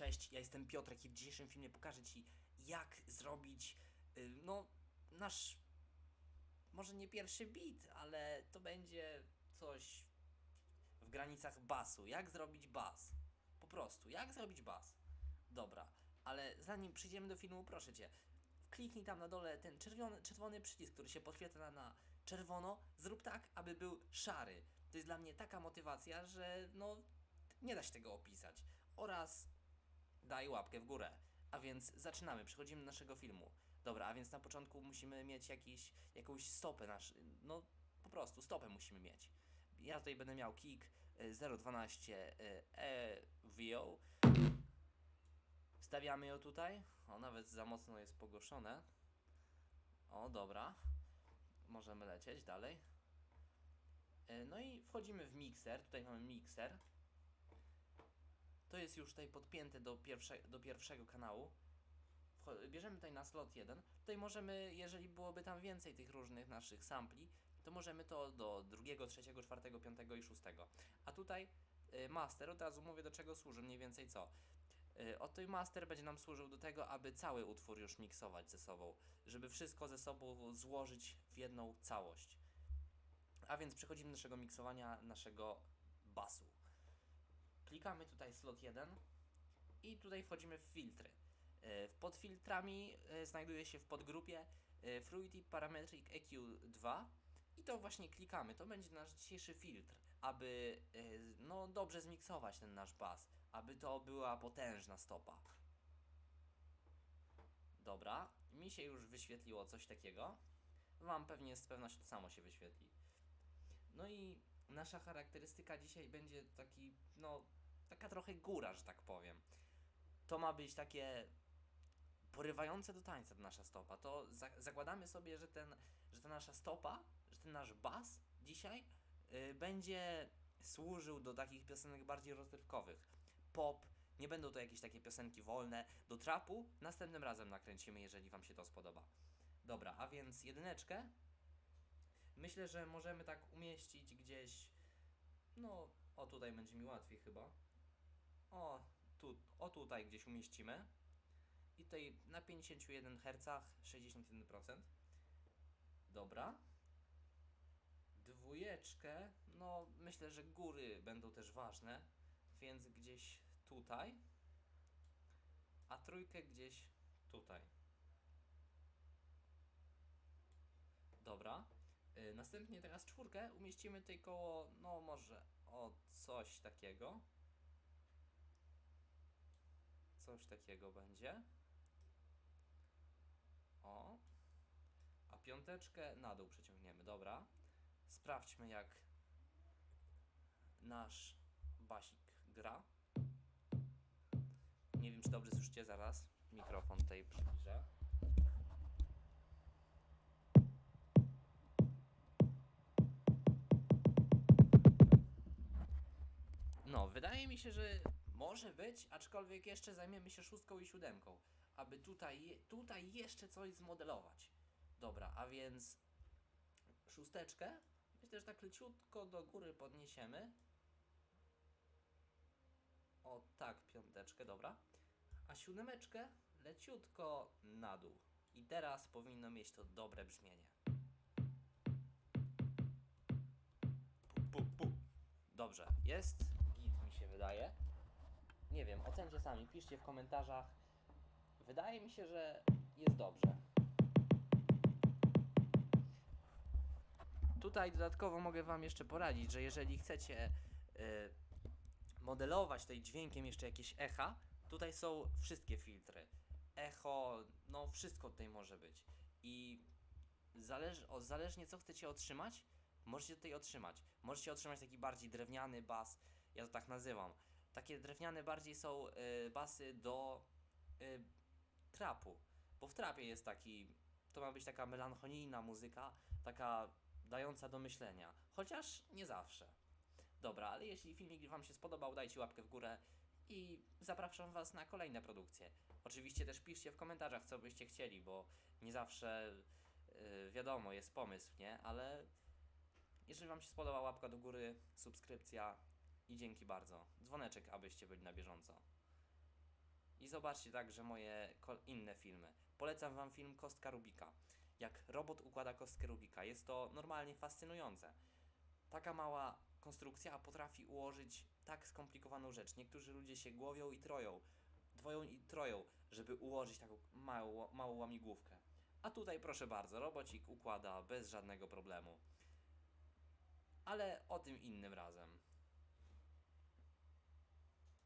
Cześć, ja jestem Piotrek i w dzisiejszym filmie pokażę Ci, jak zrobić, y, no, nasz, może nie pierwszy beat, ale to będzie coś w granicach basu. Jak zrobić bas? Po prostu, jak zrobić bas? Dobra, ale zanim przejdziemy do filmu, proszę Cię, kliknij tam na dole ten czerwony, czerwony przycisk, który się podświetla na czerwono. Zrób tak, aby był szary. To jest dla mnie taka motywacja, że no, nie da się tego opisać. Oraz daj łapkę w górę. A więc zaczynamy, przechodzimy do naszego filmu. Dobra, a więc na początku musimy mieć jakiś, jakąś stopę, nasz, no po prostu stopę musimy mieć. Ja tutaj będę miał kick y, 0.12 y, EVO. Wstawiamy ją tutaj. O, nawet za mocno jest pogłoszone. O, dobra. Możemy lecieć dalej. Y, No i wchodzimy w mikser. Tutaj mamy mikser. To jest już tutaj podpięte do, pierwsze, do pierwszego kanału. Bierzemy tutaj na slot 1. Tutaj możemy, jeżeli byłoby tam więcej tych różnych naszych sampli, to możemy to do drugiego, trzeciego, czwartego, piątego i szóstego. A tutaj y, master, od razu mówię do czego służy, mniej więcej co. Y, Oto tej master będzie nam służył do tego, aby cały utwór już miksować ze sobą, żeby wszystko ze sobą złożyć w jedną całość. A więc przechodzimy do naszego miksowania naszego basu. Klikamy tutaj slot 1 i tutaj wchodzimy w filtry. E, Pod filtrami e, znajduje się w podgrupie e, Fluidity Parametric EQ2 i to właśnie klikamy. To będzie nasz dzisiejszy filtr, aby no, dobrze zmiksować ten nasz bas, aby to była potężna stopa. Dobra, mi się już wyświetliło coś takiego. Wam pewnie z pewnością to samo się wyświetli. No i nasza charakterystyka dzisiaj będzie taki, no, taka trochę góra, że tak powiem. To ma być takie porywające do tańca ta nasza stopa. To za zakładamy sobie, że, ten, że ta nasza stopa, że ten nasz bas dzisiaj y, będzie służył do takich piosenek bardziej rozrywkowych. Pop, nie będą to jakieś takie piosenki wolne. Do trapu następnym razem nakręcimy, jeżeli Wam się to spodoba. Dobra, a więc jedyneczkę. Myślę, że możemy tak umieścić gdzieś. No, o tutaj będzie mi łatwiej chyba. O, tu, o tutaj gdzieś umieścimy. I tutaj na 51 Hz 61%. Dobra. Dwójeczkę, no myślę, że góry będą też ważne, więc gdzieś tutaj. A trójkę gdzieś tutaj. Dobra. Y, Następnie teraz czwórkę umieścimy tutaj koło, no może o coś takiego. Coś takiego będzie. O. A piąteczkę na dół przeciągniemy, dobra. Sprawdźmy jak nasz basik gra. Nie wiem czy dobrze słyszycie zaraz. Mikrofon tutaj przybliżę. No, wydaje mi się, że może być, aczkolwiek jeszcze zajmiemy się szóstką i siódemką, aby tutaj, tutaj jeszcze coś zmodelować. Dobra, a więc szósteczkę myślę, że tak leciutko do góry podniesiemy. O tak, piąteczkę, dobra. A siódemeczkę leciutko na dół. I teraz powinno mieć to dobre brzmienie. Pu, pu, pu. Dobrze, jest git mi się wydaje. Nie wiem, ocencie sami, piszcie w komentarzach. Wydaje mi się, że jest dobrze. Tutaj dodatkowo mogę Wam jeszcze poradzić, że jeżeli chcecie y, modelować tutaj dźwiękiem jeszcze jakieś echa, tutaj są wszystkie filtry. Echo, no wszystko tutaj może być. I zależ, o, zależnie co chcecie otrzymać, możecie tutaj otrzymać. Możecie otrzymać taki bardziej drewniany bas, ja to tak nazywam. Takie drewniane bardziej są y, basy do y, trapu, bo w trapie jest taki, to ma być taka melancholijna muzyka, taka dająca do myślenia, chociaż nie zawsze. Dobra, ale jeśli filmik Wam się spodobał, dajcie łapkę w górę i zapraszam Was na kolejne produkcje. Oczywiście też piszcie w komentarzach, co byście chcieli, bo nie zawsze yy, wiadomo, jest pomysł, nie? Ale jeżeli Wam się spodoba, łapka do góry, subskrypcja i dzięki bardzo. Dzwoneczek, abyście byli na bieżąco. I zobaczcie także moje inne filmy. Polecam Wam film Kostka Rubika. Jak robot układa kostkę Rubika. Jest to normalnie fascynujące. Taka mała konstrukcja potrafi ułożyć tak skomplikowaną rzecz. Niektórzy ludzie się głowią i troją, dwoją i troją, żeby ułożyć taką małą, małą łamigłówkę. A tutaj proszę bardzo, robocik układa bez żadnego problemu. Ale o tym innym razem.